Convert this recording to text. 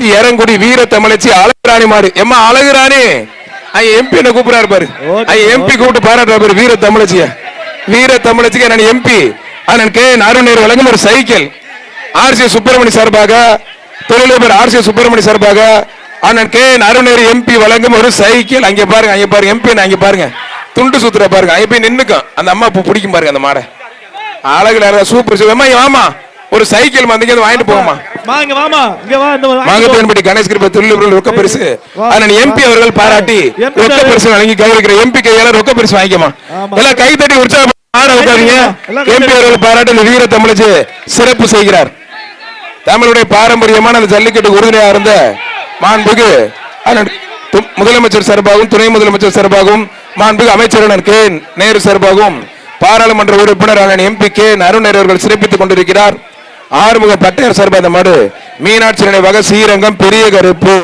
ஸ்ரீ எரங்குடி வீர தமிழச்சி அழகுராணி மாடு. எம்மா அழகுராணி? எம்பி என்ன பாரு. ஐயா எம்பி கூப்பிட்டு பாராட்டுற பாரு வீர தமிழச்சிய. வீர தமிழச்சிக்கு நான் எம்பி அண்ணன் கே அருணேர் வழங்கும் ஒரு சைக்கிள். ஆர்சி சுப்பிரமணி சார்பாக தொழிலதிபர் ஆர்சி சுப்பிரமணி சார்பாக அண்ணன் கே அருணேர் எம்பி வழங்கும் ஒரு சைக்கிள். அங்க பாருங்க அங்க பாருங்க எம்பி அங்க பாருங்க. துண்டு சுத்துற பாருங்க அங்க போய் நின்னுக்கும். அந்த அம்மா பிடிக்கும் பாருங்க அந்த மாடை. அழகுல சூப்பர் சூப்பர். வாமா ஒரு சைக்கிள் அதை வாங்கிட்டு போங்கம்மா மா இங்க வாமா. இங்க வா இந்த வாங்கிட்டு போ. மாங்கப்பேன்பட்டி கணேஷ் கிருப தொழிலதிபர்கள் ரொக்க பரிசு. அண்ணன் எம்பி அவர்கள் பாராட்டி ரொக்க பரிசு வழங்கி கௌரவிக்கிற எம்பி கையால ரொக்க பரிசு வாங்கிக்கமா? ஆமா. எல்லாம் கை தட்டி உற்சாகம் ஆட உட்காருங்க. எல்லாம் கை எம்பி அவர்கள் பாராட்டி வீர தமிழச்சு சிறப்பு செய்கிறார். தமிழுடைய பாரம்பரியமான அந்த ஜல்லிக்கட்டு உறுதுணையாக இருந்த மாண்புகு அண்ணன் து- முதலமைச்சர் சார்பாகவும் துணை முதலமைச்சர் சார்பாகவும் மாண்புகு அமைச்சர் கே நேரு சார்பாகவும் பாராளுமன்ற உறுப்பினர் எம்பி கே அருண் அவர்கள் சிறப்பித்துக் கொண்டிருக்கிறார். ஆறுமுக பட்டையர் சார்பாக இந்த மாடு மீனாட்சி நினைவாக ஸ்ரீரங்கம் பெரிய கருப்பு.